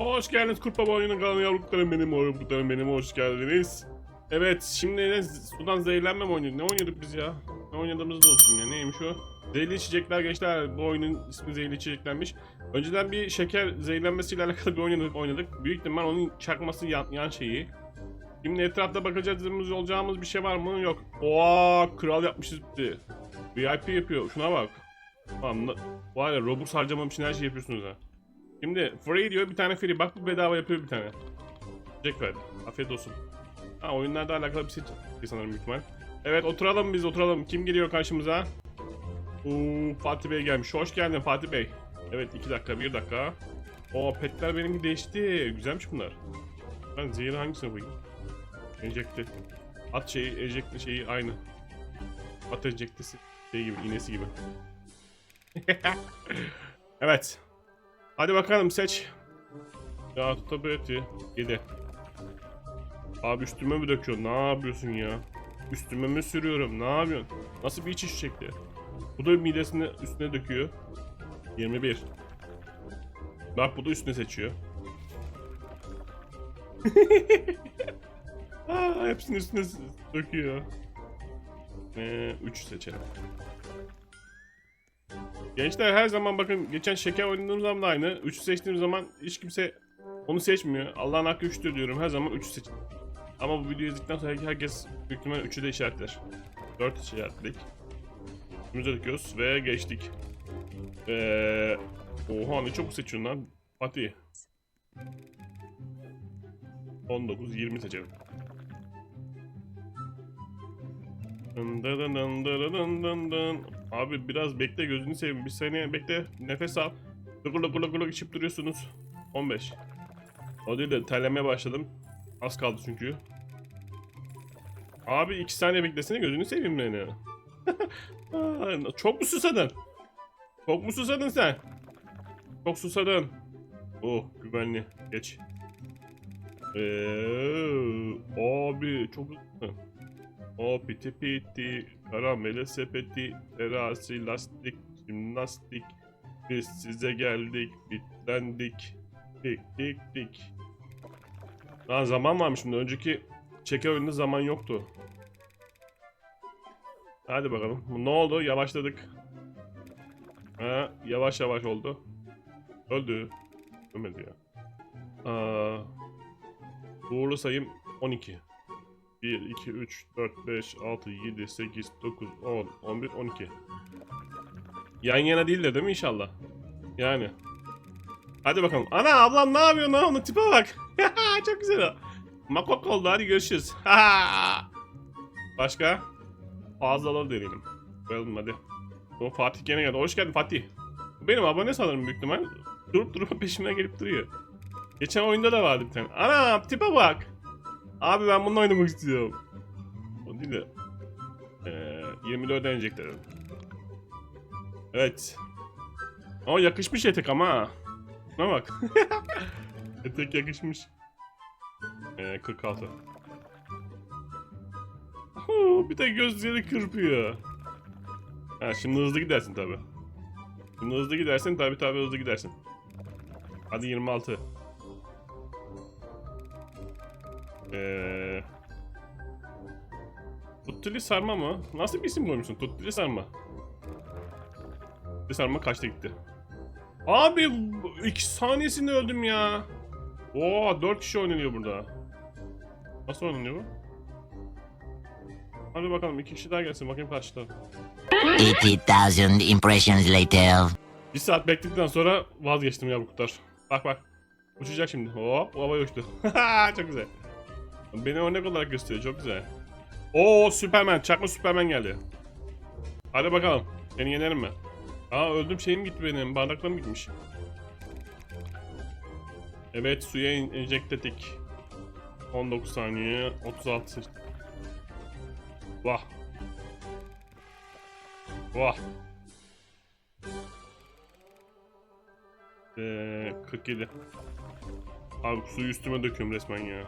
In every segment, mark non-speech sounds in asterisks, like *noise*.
Hoş geldiniz Kurt Baba oyunun kanalı yavruklarım benim, yavruklarım benim hoş geldiniz. Evet şimdi ne sudan zehirlenme mi oynuyorduk? Ne oynuyorduk biz ya? Ne oynadığımızı da unuttum ya. Neymiş o? Zehirli içecekler gençler. Bu oyunun ismi zehirli içeceklenmiş. Önceden bir şeker zehirlenmesiyle alakalı bir oynadık. oynadık. Büyük ihtimal onun çakması yan, yan şeyi. Şimdi etrafta bakacağımız olacağımız bir şey var mı? Yok. Oha kral yapmışız bizi. VIP yapıyor. Şuna bak. Lan, var ya Robux harcamam için her şey yapıyorsunuz ha. Şimdi free diyor bir tane free. Bak bu bedava yapıyor bir tane. Jack ver. Afiyet olsun. Ha oyunlarla alakalı bir şey sanırım büyük. Evet oturalım biz oturalım. Kim geliyor karşımıza? Oo, Fatih Bey gelmiş. Hoş geldin Fatih Bey. Evet 2 dakika 1 dakika. O petler benimki değişti. Güzelmiş bunlar. Ben zehri hangisine koyayım? Enjekte. At şeyi, enjekte şeyi aynı. At enjektesi şey gibi, iğnesi gibi. *laughs* evet. Hadi bakalım seç. Ya tabii 7. Abi üstüme mi döküyorsun? Ne yapıyorsun ya? Üstüme mi sürüyorum? Ne yapıyorsun? Nasıl bir iç iş şekli? Bu da midesini üstüne döküyor. 21. Bak bu da üstüne seçiyor. *laughs* Aa, hepsini üstüne döküyor. Ee, 3 seçelim. Gençler her zaman bakın geçen şeker oynadığım zaman da aynı. 3'ü seçtiğim zaman hiç kimse onu seçmiyor. Allah'ın hakkı 3'tür diyorum. Her zaman 3'ü seç. Ama bu videoyu izledikten sonra herkes büyük ihtimalle 3'ü de işaretler. 4 işaretledik. Üstümüze döküyoruz ve geçtik. Ee, oha ne çok seçiyorsun lan. Fatih. 19, 20 seçelim. Dın dın dın dın dın dın. Abi biraz bekle gözünü seveyim. Bir saniye bekle. Nefes al. Gıgır gıgır gıgır içip duruyorsunuz. 15. O değil de terlemeye başladım. Az kaldı çünkü. Abi 2 saniye beklesene gözünü seveyim beni. *laughs* Çok mu susadın? Çok mu susadın sen? Çok susadın. Oh güvenli. Geç. Eee, abi çok hızlı. O piti piti, karamele sepeti, terasi, lastik, jimnastik. Biz size geldik, bitlendik. Dik dik dik. Lan zaman varmış şimdi. Önceki çeker oyunda zaman yoktu. Hadi bakalım. Ne oldu? Yavaşladık. Ha, yavaş yavaş oldu. Öldü. Ölmedi ya. Aa, Uğurlu sayım 12. 1, 2, 3, 4, 5, 6, 7, 8, 9, 10, 11, 12. Yan yana değil de değil mi inşallah? Yani. Hadi bakalım. Ana ablam ne yapıyor lan? Onun tipe bak. *laughs* Çok güzel o. Makok oldu hadi görüşürüz. *laughs* Başka? Fazlaları deneyelim. Koyalım hadi. O Fatih gene geldi. Hoş geldin Fatih. Benim abone sanırım büyük ihtimal. Durup durup *laughs* peşimden gelip duruyor. Geçen oyunda da vardı bir tane. Ana tipe bak. Abi ben bununla oynamak istiyorum. O değil de. Ee, 24 deneyecekler. Evet. O yakışmış etek ama. Şuna bak. *laughs* etek yakışmış. Ee, 46. Huu, bir de gözleri kırpıyor. Ha şimdi hızlı gidersin tabi. Şimdi hızlı gidersin tabi tabi hızlı gidersin. Hadi 26. Eee... Tuttuli sarma mı? Nasıl bir isim koymuşsun? Tuttuli sarma. Tuttuli sarma kaçta gitti? Abi bu- iki saniyesinde öldüm ya. Oo dört kişi oynanıyor burada. Nasıl oynanıyor bu? Hadi bakalım iki kişi daha gelsin bakayım kaçta. 80,000 impressions later. Bir saat bekledikten sonra vazgeçtim ya bu kurtlar. Bak bak. Uçacak şimdi. Hop havaya uçtu. *laughs* çok güzel. Beni örnek olarak gösteriyor. Çok güzel. Oo Superman. Çakma Superman geldi. Hadi bakalım. Seni yenerim ben. Aa öldüm şeyim gitti benim. Bardaklarım gitmiş. Evet suya in- enjekte ettik. 19 saniye. 36 seç- Vah. Vah. Ee, 47. Abi suyu üstüme döküyorum resmen ya.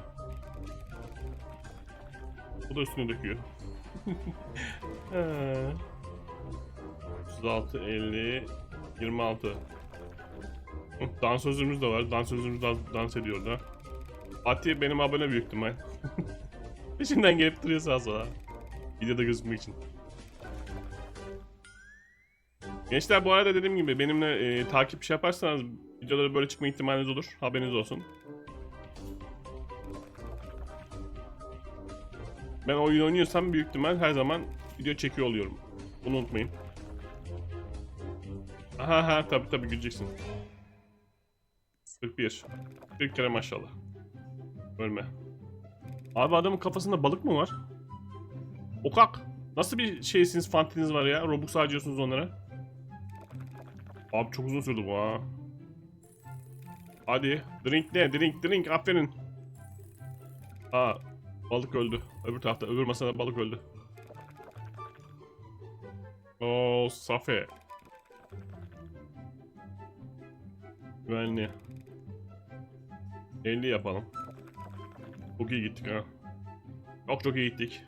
Bu da üstüne döküyor. *laughs* Ee, 36, 50, 26. Dansözümüz de var. Dansözümüz dans, dans ediyor da. Ati benim abone büyük ihtimal. *laughs* Peşinden gelip duruyor sağa sola. Videoda gözükmek için. Gençler bu arada dediğim gibi benimle e, takip şey yaparsanız videolara böyle çıkma ihtimaliniz olur. Haberiniz olsun. Ben oyun oynuyorsam büyük ihtimal her zaman video çekiyor oluyorum. Bunu unutmayın. Aha ha tabi tabi güleceksin. 41. 40 kere maşallah. Ölme. Abi adamın kafasında balık mı var? Okak. Nasıl bir şeysiniz, fanteziniz var ya? Robux harcıyorsunuz onlara. Abi çok uzun sürdü bu ha. Hadi. Drink ne? Drink, drink. Aferin. Aa, balık öldü. Öbür tarafta, öbür masada balık öldü. Oo, Safe. Güvenli. 50 yapalım. Çok iyi gittik ha. Çok çok iyi gittik.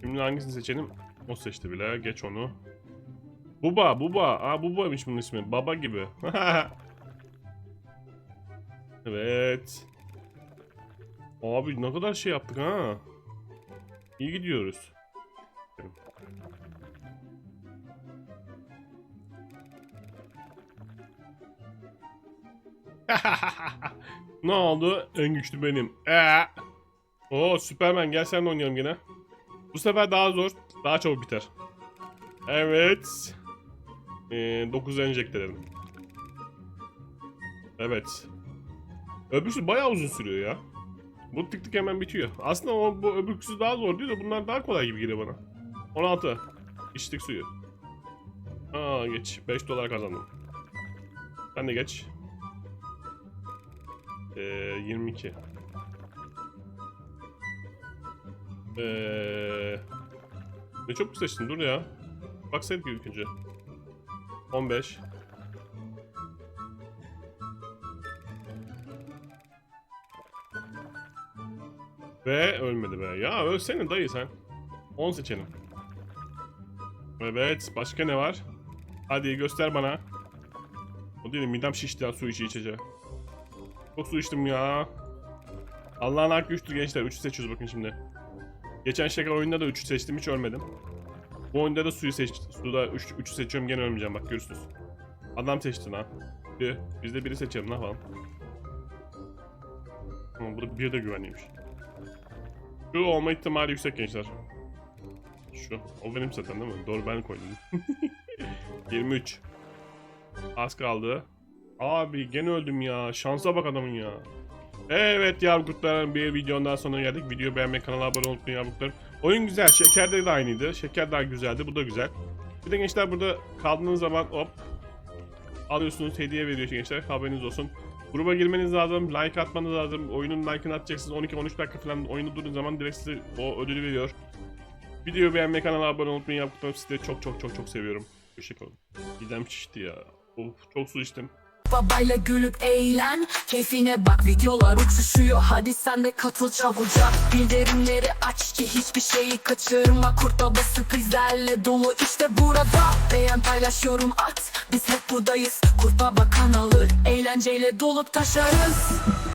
Şimdi hangisini seçelim? O seçti bile. Geç onu. Buba, Buba. Aa Buba'ymış bunun ismi. Baba gibi. *laughs* evet. Abi ne kadar şey yaptık ha. İyi gidiyoruz. *laughs* ne oldu? En güçlü benim. Ee. Oo Süpermen gel sen oynayalım gene. Bu sefer daha zor. Daha çabuk biter. Evet. Ee, 9 enjekte dedim. Evet. Öbürsü bayağı uzun sürüyor ya. Bu tık tık hemen bitiyor. Aslında o bu öbürküsü daha zor diyor da bunlar daha kolay gibi geliyor bana. 16. İçtik suyu. Aa geç. 5 dolar kazandım. Ben de geç. Ee, 22. Ee, ne çok seçtin dur ya. Baksaydık ilk önce. 15. Ve ölmedi be. Ya ölsene dayı sen. 10 seçelim. Evet başka ne var? Hadi göster bana. O değil midem şişti ya su içi içeceği. Çok su içtim ya. Allah'ın hakkı 3'tür gençler. 3'ü seçiyoruz bakın şimdi. Geçen şeker oyunda da 3'ü seçtim hiç ölmedim. Bu oyunda da suyu seçtim. Suda 3 3'ü seçiyorum gene ölmeyeceğim bak görürsünüz. Adam seçtin ha. Bir, biz de biri seçelim ne yapalım. Ama burada bir de güvenliymiş. Şu olma ihtimali yüksek gençler. Şu. O benim zaten değil mi? Doğru ben koydum. *laughs* 23. Az kaldı. Abi gene öldüm ya. Şansa bak adamın ya. Evet yavruklarım bir videonun daha sonuna geldik. Videoyu beğenmeyi, kanala abone olmayı unutmayın. Oyun güzel. Şeker de aynıydı. Şeker daha güzeldi. Bu da güzel. Bir de gençler burada kaldığınız zaman hop alıyorsunuz. Hediye veriyor gençler. Haberiniz olsun. Gruba girmeniz lazım. Like atmanız lazım. Oyunun like'ını atacaksınız. 12-13 dakika falan oyunu durduğun zaman direkt size o ödülü veriyor. Videoyu beğenmeyi, kanala abone olmayı yavruklarım. Sizleri çok çok çok çok seviyorum. Hoşçakalın. Gidem şişti ya. Of çok su içtim. Babayla gülüp eğlen. Keyfine bak videolar uçuşuyor. Hadi sen de katıl çabucak. Bildirimleri aç ki hiçbir şeyi kaçırma. Kurt babası prizlerle dolu. İşte burada Beğen paylaş yorum at. Biz hep buradayız. Kurt baba kanalı Eğlenceyle dolup taşarız